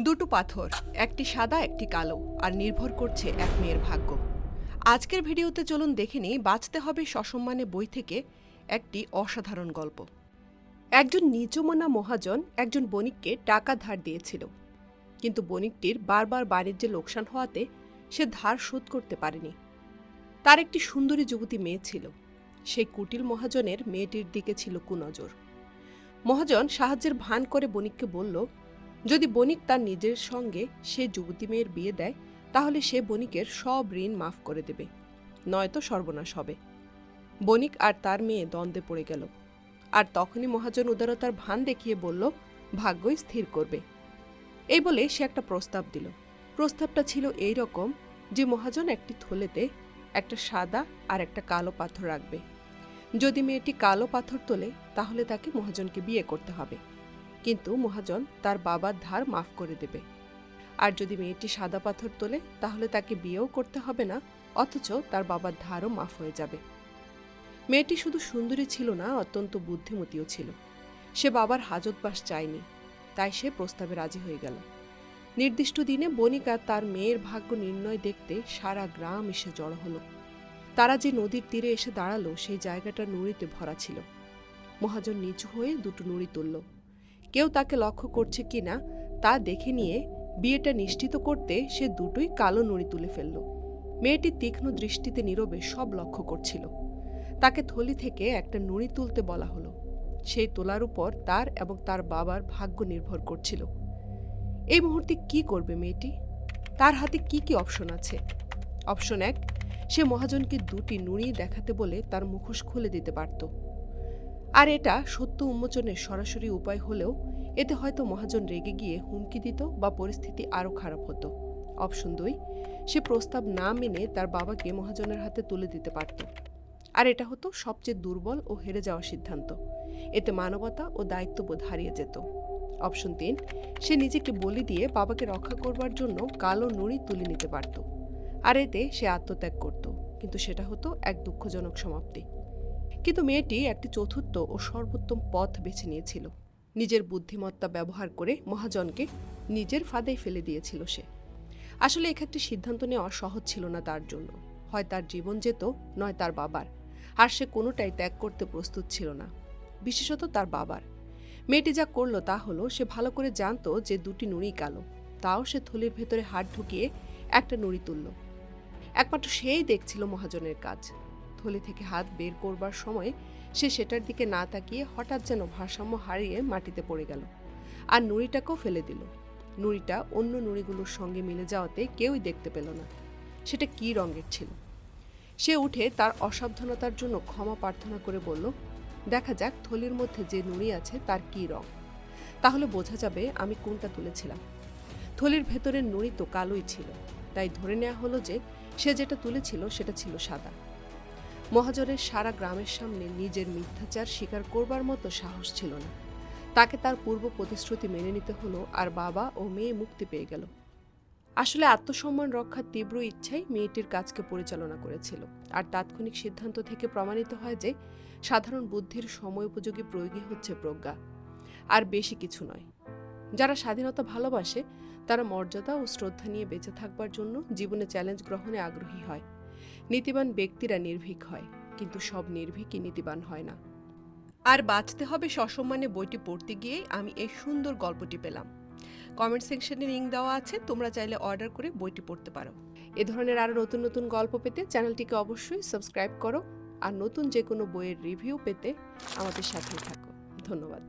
দুটো পাথর, একটি সাদা, একটি কালো, আর নির্ভর করছে এক মেয়ের ভাগ্য। আজকের ভিডিওতে চলুন দেখে নিই, বাঁচতে হবে সসম্মানে বই থেকে একটি অসাধারণ গল্প। একজন নিচুমনা মহাজন একজন বণিককে টাকা ধার দিয়েছিল। কিন্তু বণিকটির বারবার বাণিজ্যে লোকসান হওয়াতে সে ধার শোধ করতে পারেনি। তার একটি সুন্দরী যুবতী মেয়ে ছিল। সেই কুটিল মহাজনের মেয়েটির দিকে ছিল কুনজর। মহাজন সাহায্যের ভান করে বণিককে বলল যদি বণিক তার নিজের সঙ্গে সে যুবতী মেয়ের বিয়ে দেয়, তাহলে সে বণিকের সব ঋণ মাফ করে দেবে। নয়তো সর্বনাশ হবে। বণিক আর তার মেয়ে দ্বন্দ্বে পড়ে গেল। আর তখনই মহাজন উদারতার ভান দেখিয়ে বলল, ভাগ্যই স্থির করবে। এই বলে সে একটা প্রস্তাব দিল। প্রস্তাবটা ছিল এই রকম যে মহাজন একটি থলেতে একটা সাদা আর একটা কালো পাথর রাখবে। যদি মেয়েটি কালো পাথর তোলে, তাহলে তাকে মহাজনকে বিয়ে করতে হবে। কিন্তু মহাজন তার বাবার ধার মাফ করে দেবে। আর যদি মেয়েটি সাদা পাথর তোলে, তাহলে তাকে বিয়েও করতে হবে না, অথচ তার বাবার ধারও মাফ হয়ে যাবে। মেয়েটি শুধু সুন্দরী ছিল না, অত্যন্ত বুদ্ধিমতীও ছিল। সে বাবার হাজতবাস চায়নি, তাই সে প্রস্তাবে রাজি হয়ে গেল। নির্দিষ্ট দিনে বণিকা তার মেয়ের ভাগ্য নির্ণয় দেখতে সারা গ্রাম এসে জড়ো হলো। তারা যে নদীর তীরে এসে দাঁড়াল, সেই জায়গাটা নুড়িতে ভরা ছিল। মহাজন নিচু হয়ে দুটো নুড়ি তুলল। কেউ তাকে লক্ষ্য করছে কিনা তা দেখে নিয়ে বিয়েটা নিশ্চিত করতে সে দুটোই কালো নুড়ি তুলে ফেলল। মেয়েটি তীক্ষ্ণ দৃষ্টিতে নীরবে সব লক্ষ্য করছিল। তাকে থলি থেকে একটা নুড়ি তুলতে বলা হলো। সেই তোলার উপর তার এবং তার বাবার ভাগ্য নির্ভর করছিল। এই মুহূর্তে কি করবে মেয়েটি? তার হাতে কি কি অপশন আছে? অপশন এক, সে মহাজনকে দুটি নুড়ি দেখাতে বলে তার মুখোশ খুলে দিতে পারত। আর এটা সত্য উন্মোচনের সরাসরি উপায় হলেও এতে হয়তো মহাজন রেগে গিয়ে হুমকি দিত বা পরিস্থিতি আরও খারাপ হতো। অপশন দুই, সে প্রস্তাব না মেনে তার বাবাকে মহাজনের হাতে তুলে দিতে পারত। আর এটা হতো সবচেয়ে দুর্বল ও হেরে যাওয়ার সিদ্ধান্ত। এতে মানবতা ও দায়িত্ববোধ হারিয়ে যেত। অপশন তিন, সে নিজেকে বলি দিয়ে বাবাকে রক্ষা করবার জন্য কালো নুড়ি তুলে নিতে পারত। আর এতে সে আত্মত্যাগ করত। কিন্তু সেটা হতো এক দুঃখজনক সমাপ্তি। কিন্তু মেয়েটি একটি চতুর্থ ও সর্বোত্তম পথ বেছে নিয়েছিল। নিজের বুদ্ধিমত্তা ব্যবহার করে মহাজনকে নিজের ফাঁদেই ফেলে দিয়েছিল সে। আসলে এক্ষেত্রে সিদ্ধান্ত নেওয়া সহজ ছিল না তার জন্য। হয় তার জীবন যেত, নয় তার বাবার। আর সে কোনোটাই ত্যাগ করতে প্রস্তুত ছিল না। বিশেষত তার বাবার। মেয়েটি যা করল তা হলো, সে ভালো করে জানতো যে দুটি নুড়ি কালো। তাও সে থলির ভেতরে হাত ঢুকিয়ে একটা নুড়ি তুলল। একমাত্র সেই দেখছিল মহাজনের কাজ। থলি থেকে হাত বের করবার সময় সে সেটার দিকে না তাকিয়ে হঠাৎ যেন ভারসাম্য হারিয়ে মাটিতে পড়ে গেল আর নুড়িটাকেও ফেলে দিল। নুড়িটা অন্য নুড়িগুলোর সঙ্গে মিলে যাওয়াতে কেউই দেখতে পেল না। সেটা কি রঙের ছিল? সে উঠে তার অসাবধানতার জন্য ক্ষমা প্রার্থনা করে বলল, দেখা যাক থলির মধ্যে যে নুড়ি আছে তার কী রং। তাহলে বোঝা যাবে আমি কোনটা তুলেছিলাম। থলির ভেতরের নুড়ি তো কালোই ছিল, তাই ধরে নেওয়া হলো যে সে যেটা তুলেছিল সেটা ছিল সাদা। মহাজনের সারা গ্রামের সামনে নিজের মিথ্যাচার স্বীকার করবার মতো সাহস ছিল না। তাকে তার পূর্ব প্রতিশ্রুতি মেনে নিতে হলো আর বাবা ও মেয়ে মুক্তি পেয়ে গেল। আসলে আত্মসম্মান রক্ষার তীব্র ইচ্ছাই মেয়েটির কাজকে পরিচালনা করেছিল। আর তাৎক্ষণিক সিদ্ধান্ত থেকে প্রমাণিত হয় যে, সাধারণ বুদ্ধির সময়োপযোগী প্রয়োগই হচ্ছে প্রজ্ঞা। আর বেশি কিছু নয়। যারা স্বাধীনতা ভালোবাসে, তারা মর্যাদা ও শ্রদ্ধা নিয়ে বেঁচে থাকবার জন্য জীবনে চ্যালেঞ্জ গ্রহণে আগ্রহী হয়। নীতিবান ব্যক্তিরা নির্ভীক হয় কিন্তু সব নির্ভীকই নীতিবান হয় না। আর বাঁচতে হবে সসম্মানে বইটি পড়তে গিয়ে আমি এই সুন্দর গল্পটি পেলাম। কমেন্ট সেকশনে লিঙ্ক দেওয়া আছে তোমরা চাইলে অর্ডার করে বইটি পড়তে পারো। এ ধরনের আরও নতুন নতুন গল্প পেতে চ্যানেলটিকে অবশ্যই সাবস্ক্রাইব করো আর নতুন যে কোনো বইয়ের রিভিউ পেতে আমাদের সাথেই থাকো। ধন্যবাদ।